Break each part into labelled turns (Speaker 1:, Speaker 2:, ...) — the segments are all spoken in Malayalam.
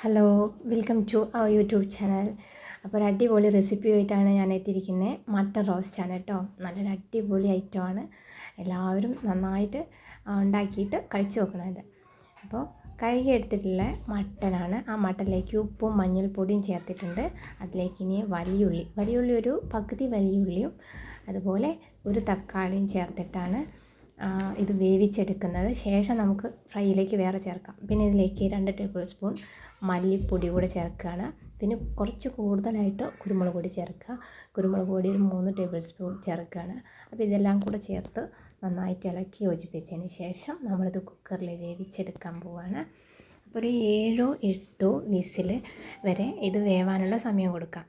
Speaker 1: Hello welcome to our YouTube channel അപ്പോൾ ഒരു അടിപൊളി റെസിപ്പിയായിട്ടാണ് ഞാൻ എത്തിയിരിക്കുന്നത് മട്ടൺ റോസ്റ്റാണ് കേട്ടോ നല്ലൊരു അടിപൊളി ഐറ്റമാണ് എല്ലാവരും നന്നായിട്ട് ഉണ്ടാക്കിയിട്ട് കഴിച്ചു നോക്കണത് അപ്പോൾ കഴുകി എടുത്തിട്ടുള്ള മട്ടനാണ് ആ മട്ടനിലേക്ക് ഉപ്പും മഞ്ഞൾപ്പൊടിയും ചേർത്തിട്ടുണ്ട്. അതിലേക്ക് ഇനി വലിയുള്ളി. വലിയുള്ളി ഒരു പകുതി വലിയുള്ളിയും അതുപോലെ ഒരു തക്കാളിയും ചേർത്തിട്ടാണ് ഇത് വേവിച്ചെടുക്കുന്നത്. ശേഷം നമുക്ക് ഫ്രൈയിലേക്ക് വേറെ ചേർക്കാം. പിന്നെ ഇതിലേക്ക് രണ്ട് ടേബിൾ സ്പൂൺ മല്ലിപ്പൊടി കൂടെ ചേർക്കുകയാണ്. പിന്നെ കുറച്ച് കൂടുതലായിട്ട് കുരുമുളക് പൊടി ചേർക്കുക. കുരുമുളക് പൊടി ഒരു മൂന്ന് ടേബിൾ സ്പൂൺ ചേർക്കുകയാണ്. അപ്പോൾ ഇതെല്ലാം കൂടെ ചേർത്ത് നന്നായിട്ട് ഇളക്കി യോജിപ്പിച്ചതിന് ശേഷം നമ്മളിത് കുക്കറിൽ വേവിച്ചെടുക്കാൻ പോവുകയാണ് അപ്പോൾ ഒരു ഏഴോ എട്ടോ വിസിൽ വരെ ഇത് വേവാനുള്ള സമയം കൊടുക്കാം.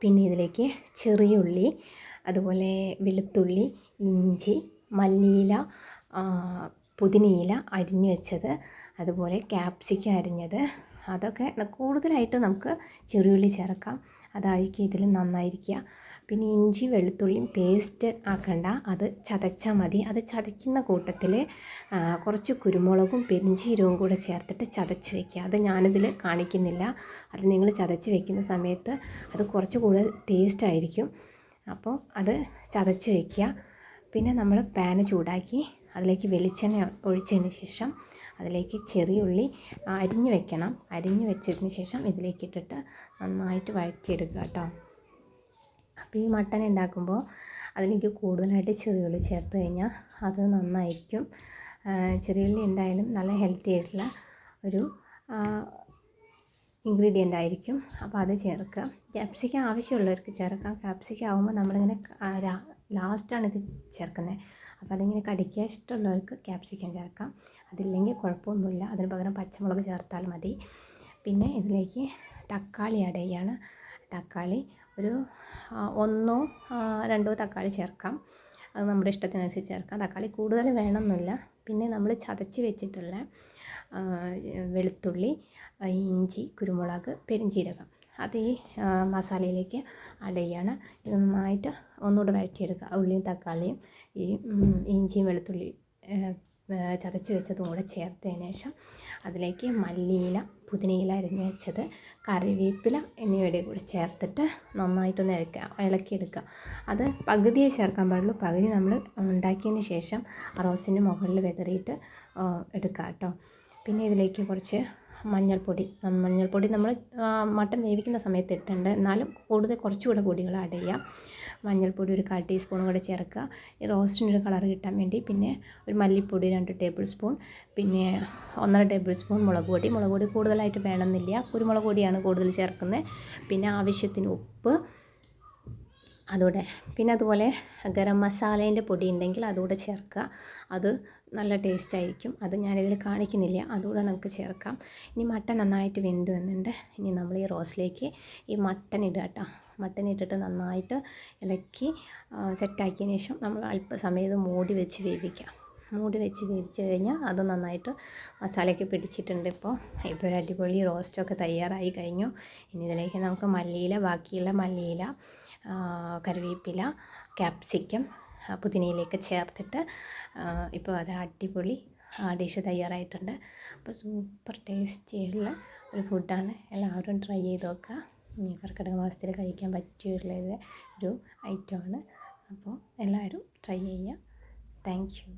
Speaker 1: പിന്നെ ഇതിലേക്ക് ചെറിയ ഉള്ളി അതുപോലെ വെളുത്തുള്ളി ഇഞ്ചി മല്ലിയില പുതിനയില അരിഞ്ഞു വെച്ചത്. അതുപോലെ ക്യാപ്സിക്ക അരിഞ്ഞത്. അതൊക്കെ കൂടുതലായിട്ട് നമുക്ക് ചെറിയുള്ളി ചേർക്കാം. അതായിരിക്കും ഇതിൽ നന്നായിരിക്കുക. പിന്നെ ഇഞ്ചി വെളുത്തുള്ളിയും പേസ്റ്റ് ആക്കണ്ട. അത് ചതച്ചാൽ മതി. അത് ചതയ്ക്കുന്ന കൂട്ടത്തിൽ കുറച്ച് കുരുമുളകും പെരിഞ്ചീരവും കൂടെ ചേർത്തിട്ട് ചതച്ച് വയ്ക്കുക അത് ഞാനിതിൽ കാണിക്കുന്നില്ല. അത് നിങ്ങൾ ചതച്ച് വെക്കുന്ന സമയത്ത് അത് കുറച്ച് കൂടുതൽ ടേസ്റ്റ് ആയിരിക്കും. അപ്പോൾ അത് ചതച്ച് വയ്ക്കുക പിന്നെ നമ്മൾ പാന് ചൂടാക്കി അതിലേക്ക് വെളിച്ചെണ്ണ ഒഴിച്ചതിന് ശേഷം അതിലേക്ക് ചെറിയുള്ളി അരിഞ്ഞു വെക്കണം. അരിഞ്ഞു വെച്ചതിന് ശേഷം ഇതിലേക്ക് ഇട്ടിട്ട് നന്നായിട്ട് വഴറ്റിയെടുക്കുക കേട്ടോ. അപ്പോൾ ഈ മട്ടൻ ഉണ്ടാക്കുമ്പോൾ അതിലേക്ക് കൂടുതലായിട്ട് ചെറിയുള്ളി ചേർത്ത് കഴിഞ്ഞാൽ അത് നന്നായിരിക്കും. ചെറിയുള്ളി എന്തായാലും നല്ല ഹെൽത്തി ആയിട്ടുള്ള ഒരു ഇൻഗ്രീഡിയന്റ് ആയിരിക്കും. അപ്പോൾ അത് ചേർക്കുക. ക്യാപ്സിക്കം ആവശ്യമുള്ളവർക്ക് ചേർക്കാം. ക്യാപ്സിക്കം ആകുമ്പോൾ നമ്മളിങ്ങനെ ലാസ്റ്റാണ് ഇത് ചേർക്കുന്നത്. അപ്പോൾ അതിങ്ങനെ കടിക്കാൻ ഇഷ്ടമുള്ളവർക്ക് ക്യാപ്സിക്കം ചേർക്കാം. അതില്ലെങ്കിൽ കുഴപ്പമൊന്നുമില്ല. അതിന് പകരം പച്ചമുളക് ചേർത്താൽ മതി. പിന്നെ ഇതിലേക്ക് തക്കാളി ആഡ് ചെയ്യാണ്. തക്കാളി ഒരു ഒന്നോ രണ്ടോ തക്കാളി ചേർക്കാം. അത് നമ്മുടെ ഇഷ്ടത്തിനനുസരിച്ച് ചേർക്കാം. തക്കാളി കൂടുതൽ വേണമെന്നില്ല. പിന്നെ നമ്മൾ ചതച്ച് വെച്ചിട്ടുള്ള വെളുത്തുള്ളി ഇഞ്ചി കുരുമുളക് പെരിഞ്ചീരകം അത് ഈ മസാലയിലേക്ക് ആഡ് ചെയ്യാണ്. ഇത് നന്നായിട്ട് ഒന്നുകൂടെ വഴറ്റിയെടുക്കുക. ഉള്ളിയും തക്കാളിയും ഈ ഇഞ്ചിയും വെളുത്തുള്ളി ചതച്ച് വെച്ചതും കൂടെ ചേർത്തതിന് ശേഷം അതിലേക്ക് മല്ലിയില പുതിനയില അരിഞ്ഞ് വെച്ചത് കറിവേപ്പില എന്നിവയുടെ കൂടെ ചേർത്തിട്ട് നന്നായിട്ടൊന്ന് ഇളക്കുക ഇളക്കിയെടുക്കുക. അത് പകുതിയെ ചേർക്കാൻ പാടുള്ളൂ. പകുതി നമ്മൾ ഉണ്ടാക്കിയതിന് ശേഷം റോസിന്റെ മുകളിൽ വെതറിയിട്ട് എടുക്കുക കേട്ടോ. പിന്നെ ഇതിലേക്ക് കുറച്ച് മഞ്ഞൾപ്പൊടി. മഞ്ഞൾപ്പൊടി നമ്മൾ മട്ടൻ വേവിക്കുന്ന സമയത്ത് ഇട്ടുണ്ട് എന്നാലും കൂടുതൽ കുറച്ചുകൂടെ പൊടികൾ ആഡ് ചെയ്യാം. മഞ്ഞൾപ്പൊടി ഒരു കാൽ ടീസ്പൂൺ കൂടെ ചേർക്കുക. ഈ റോസ്റ്റിനൊരു കളർ കിട്ടാൻ വേണ്ടി പിന്നെ ഒരു മല്ലിപ്പൊടി രണ്ട് ടേബിൾ സ്പൂൺ പിന്നെ ഒന്നര ടേബിൾ സ്പൂൺ മുളക് പൊടി. മുളക് പൊടി കൂടുതലായിട്ട് വേണമെന്നില്ല. കുരുമുളക് പൊടിയാണ് കൂടുതൽ ചേർക്കുന്നത്. പിന്നെ ആവശ്യത്തിന് ഉപ്പ് അതുകൂടെ പിന്നെ അതുപോലെ ഗരം മസാലേന്റെ പൊടി ഉണ്ടെങ്കിൽ അതുകൂടെ ചേർക്കുക. അത് നല്ല ടേസ്റ്റ് ആയിരിക്കും അത് ഞാനിതിൽ കാണിക്കുന്നില്ല. അതുകൂടെ നമുക്ക് ചേർക്കാം. ഇനി മട്ടൻ നന്നായിട്ട് വെന്ത് വന്നിട്ടുണ്ട്. ഇനി നമ്മൾ ഈ റോസിലേക്ക് ഈ മട്ടൻ ഇടുക കേട്ടോ. മട്ടൻ ഇട്ടിട്ട് നന്നായിട്ട് ഇളക്കി സെറ്റാക്കിയതിന് ശേഷം നമ്മൾ അല്പസമയം ഇത് മൂടി വെച്ച് വേവിക്കാം. മൂടി വെച്ച് വേവിച്ച് കഴിഞ്ഞാൽ അത് നന്നായിട്ട് മസാലയൊക്കെ പിടിച്ചിട്ടുണ്ട് ഇപ്പോൾ. ഇപ്പോൾ ഒരു അടിപൊളി റോസ്റ്റൊക്കെ തയ്യാറായി കഴിഞ്ഞു. ഇനി ഇതിലേക്ക് നമുക്ക് മല്ലിയില ബാക്കിയുള്ള മല്ലിയില കറിവേപ്പില ക്യാപ്സിക്കം പുതിനയിലേക്ക് ചേർത്തിട്ട് ഇപ്പോൾ അത് അടിപൊളി ഡിഷ് തയ്യാറായിട്ടുണ്ട്. അപ്പോൾ സൂപ്പർ ടേസ്റ്റിയുള്ള ഒരു ഫുഡാണ്. എല്ലാവരും ട്രൈ ചെയ്ത് നോക്കുക. കർക്കിടക മാസത്തിൽ കഴിക്കാൻ പറ്റിയുള്ള ഒരു ഐറ്റമാണ്. അപ്പോൾ എല്ലാവരും ട്രൈ ചെയ്യുക. Thank you.